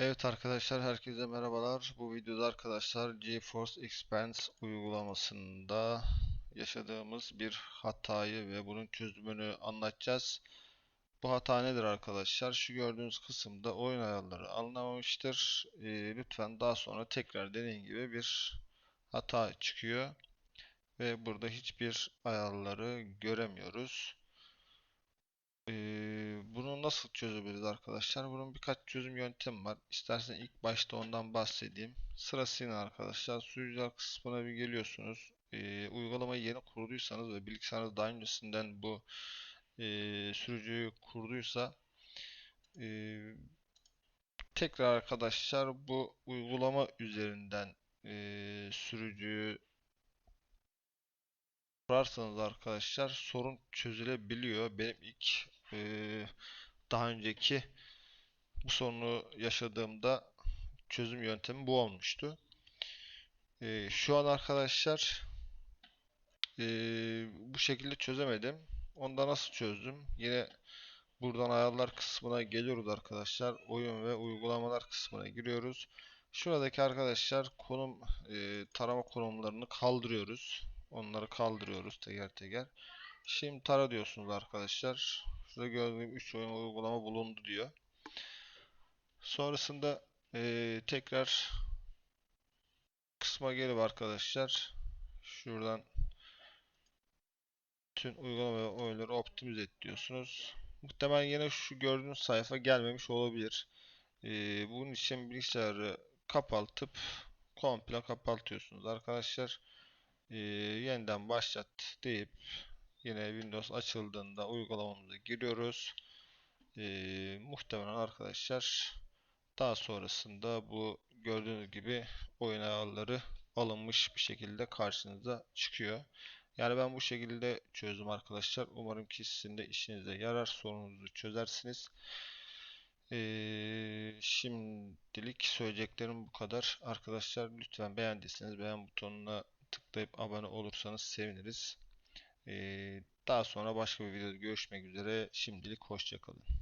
Evet arkadaşlar herkese merhabalar. Bu videoda arkadaşlar GeForce Experience uygulamasında yaşadığımız bir hatayı ve bunun çözümünü anlatacağız. Bu hata nedir arkadaşlar? Şu gördüğünüz kısımda oyun ayarları alınamamıştır. Ee, lütfen daha sonra tekrar deneyin gibi bir hata çıkıyor. Ve burada hiçbir ayarları göremiyoruz. Nasıl çözebiliriz arkadaşlar? Bunun birkaç çözüm yöntemi var. İstersen ilk başta ondan bahsedeyim. Sırasıyla arkadaşlar sürücüler kısmına bir geliyorsunuz. Ee, uygulamayı yeni kurduysanız ve bilgisayarınız daha öncesinden bu e, sürücüyü kurduysa e, tekrar arkadaşlar bu uygulama üzerinden e, sürücüyü kurarsanız arkadaşlar sorun çözülebiliyor. Benim ilk e, daha önceki bu sorunu yaşadığımda çözüm yöntemi bu olmuştu. E, şu an arkadaşlar e, bu şekilde çözemedim. Onda nasıl çözdüm? Yine buradan ayarlar kısmına geliyoruz arkadaşlar. Oyun ve uygulamalar kısmına giriyoruz. Şuradaki arkadaşlar konum e, tarama konumlarını kaldırıyoruz. Onları kaldırıyoruz teker teker. Şimdi tara diyorsunuz arkadaşlar. Şurada gördüğüm 3 oyun uygulama bulundu diyor. Sonrasında e, tekrar kısma gelip arkadaşlar şuradan bütün uygulama ve oyunları optimize et diyorsunuz. Muhtemelen yine şu gördüğünüz sayfa gelmemiş olabilir. E, bunun için bilgisayarı kapatıp komple kapatıyorsunuz arkadaşlar. E, yeniden başlat deyip yine Windows açıldığında uygulamamıza giriyoruz. E, muhtemelen arkadaşlar daha sonrasında bu gördüğünüz gibi oyun ayarları alınmış bir şekilde karşınıza çıkıyor. Yani ben bu şekilde çözdüm arkadaşlar. Umarım ki sizin de işinize yarar. Sorununuzu çözersiniz. Ee, şimdilik söyleyeceklerim bu kadar. Arkadaşlar lütfen beğendiyseniz beğen butonuna tıklayıp abone olursanız seviniriz. Ee, daha sonra başka bir videoda görüşmek üzere. Şimdilik hoşçakalın.